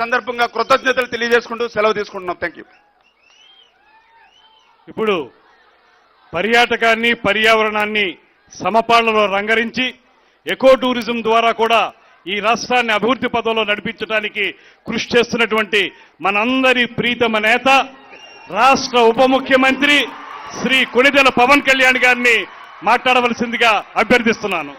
సందర్భంగా కృతజ్ఞతలు తెలియజేసుకుంటూ సెలవు తీసుకుంటున్నాం. థ్యాంక్ ఇప్పుడు పర్యాటకాన్ని పర్యావరణాన్ని సమపాళ్ళలో రంగరించి ఎకో టూరిజం ద్వారా కూడా ఈ రాష్ట్రాన్ని అభివృద్ధి పదంలో నడిపించడానికి కృషి చేస్తున్నటువంటి మనందరి ప్రీతమ నేత రాష్ట్ర ఉప ముఖ్యమంత్రి శ్రీ కొణిదెల పవన్ కళ్యాణ్ గారిని మాట్లాడవలసిందిగా అభ్యర్థిస్తున్నాను.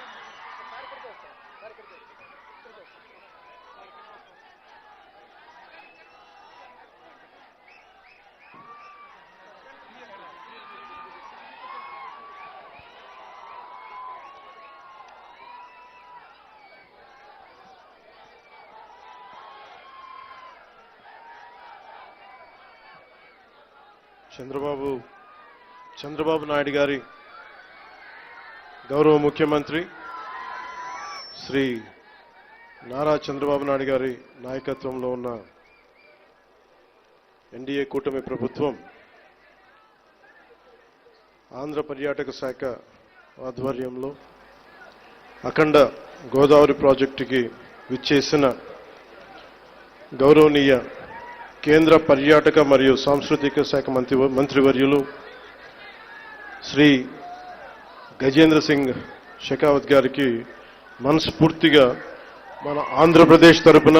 చంద్రబాబు చంద్రబాబు నాయుడు గారి గౌరవ ముఖ్యమంత్రి శ్రీ నారా చంద్రబాబు నాయుడు గారి నాయకత్వంలో ఉన్న ఎన్డీఏ కూటమి ప్రభుత్వం ఆంధ్ర పర్యాటక శాఖ ఆధ్వర్యంలో అఖండ గోదావరి ప్రాజెక్టుకి విచ్చేసిన గౌరవనీయ కేంద్ర పర్యాటక మరియు సాంస్కృతిక శాఖ మంత్రి మంత్రివర్యులు శ్రీ గజేంద్ర సింగ్ షెకావత్ గారికి మనస్ఫూర్తిగా మన ఆంధ్రప్రదేశ్ తరపున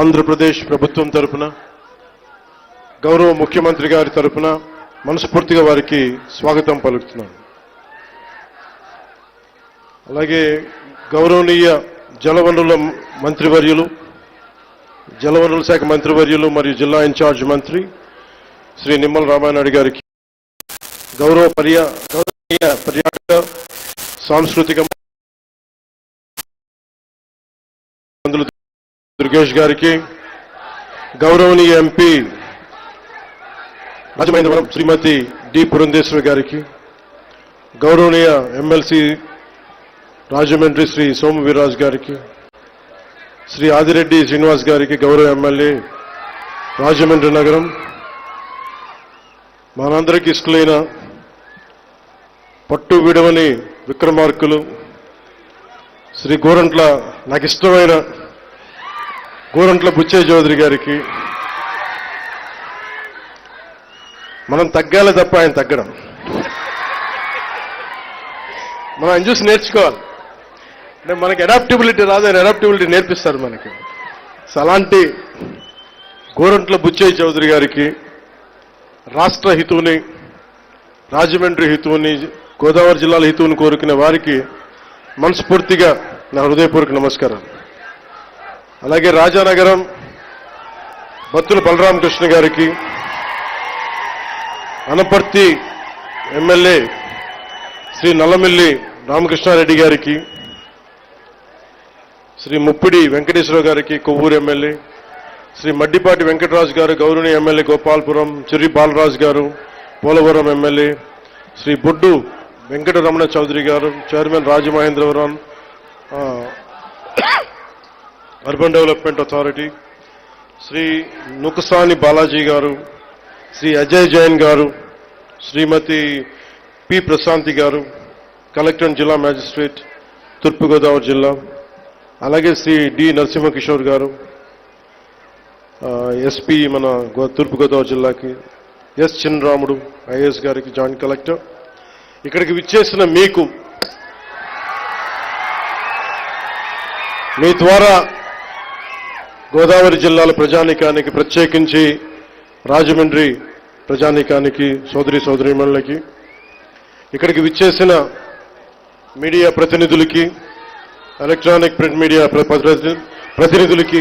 ఆంధ్రప్రదేశ్ ప్రభుత్వం తరపున గౌరవ ముఖ్యమంత్రి గారి తరపున మనస్ఫూర్తిగా వారికి స్వాగతం పలుకుతున్నాను. అలాగే గౌరవనీయ జలవనరుల మంత్రివర్యులు జలవనరుల శాఖ మంత్రివర్యులు మరియు జిల్లా ఇన్ఛార్జ్ మంత్రి శ్రీ నిమ్మల రామానాయుడు గారికి గౌరవ పర్యా గౌరవనీయ పర్యాటక సాంస్కృతిక దుర్గేష్ గారికి గౌరవనీయ ఎంపీ రాజమహేంద్రవరం శ్రీమతి డి పురంధేశ్వరి గారికి గౌరవనీయ ఎమ్మెల్సీ రాజమండ్రి శ్రీ సోము వీర్రాజు గారికి శ్రీ ఆదిరెడ్డి శ్రీనివాస్ గారికి గౌరవ ఎమ్మెల్యే రాజమండ్రి నగరం మనందరికి ఇష్టలైన పట్టు విడవని విక్రమార్కులు శ్రీ గోరంట్ల నాకు ఇష్టమైన గోరంట్ల బుచ్చయ్య చౌదరి గారికి మనం తగ్గాలి తప్ప ఆయన తగ్గడం. మనం ఆయన చూసి నేర్చుకోవాలి. అంటే మనకి అడాప్టబిలిటీ రాదు ఆయన అడాప్టబిలిటీ నేర్పిస్తారు మనకి. సో అలాంటి గోరంట్ల బుచ్చయ్య చౌదరి గారికి రాష్ట్ర హితువుని రాజమండ్రి హితువుని గోదావరి జిల్లాల హితువుని కోరుకునే వారికి మనస్ఫూర్తిగా నా హృదయపూర్వక నమస్కారం అలాగే రాజానగరం బత్తుల బలరామకృష్ణ గారికి అనపర్తి ఎమ్మెల్యే శ్రీ నల్లమిల్లి రామకృష్ణారెడ్డి గారికి శ్రీ ముప్పిడి వెంకటేశ్వర గారికి కొవ్వూరు ఎమ్మెల్యే శ్రీ మడ్డిపాటి వెంకటరాజు గారు గౌరవనీయ ఎమ్మెల్యే గోపాల్పురం చిరి బాలరాజు గారు పోలవరం ఎమ్మెల్యే శ్రీ బొడ్డు వెంకటరమణ చౌదరి గారు chairman Rajamahendravaram urban development authority Sri Nukasani Balaji గారు శ్రీ అజయ్ జైన్ గారు శ్రీమతి పి ప్రశాంతి గారు కలెక్టర్ జిల్లా మ్యాజిస్ట్రేట్ తూర్పుగోదావరి జిల్లా అలాగే శ్రీ డి నరసింహకిషోర్ గారు ఎస్పీ మన తూర్పుగోదావరి జిల్లాకి ఎస్ చిన్నరాముడు ఐఏఎస్ గారికి జాయింట్ కలెక్టర్. ఇక్కడికి విచ్చేసిన మీకు మీ ద్వారా గోదావరి జిల్లాల ప్రజానీకానికి ప్రత్యేకించి రాజమండ్రి ప్రజానీకానికి సోదరి సోదరిమణులకి ఇక్కడికి విచ్చేసిన మీడియా ప్రతినిధులకి ఎలక్ట్రానిక్ ప్రింట్ మీడియా ప్రతినిధులకి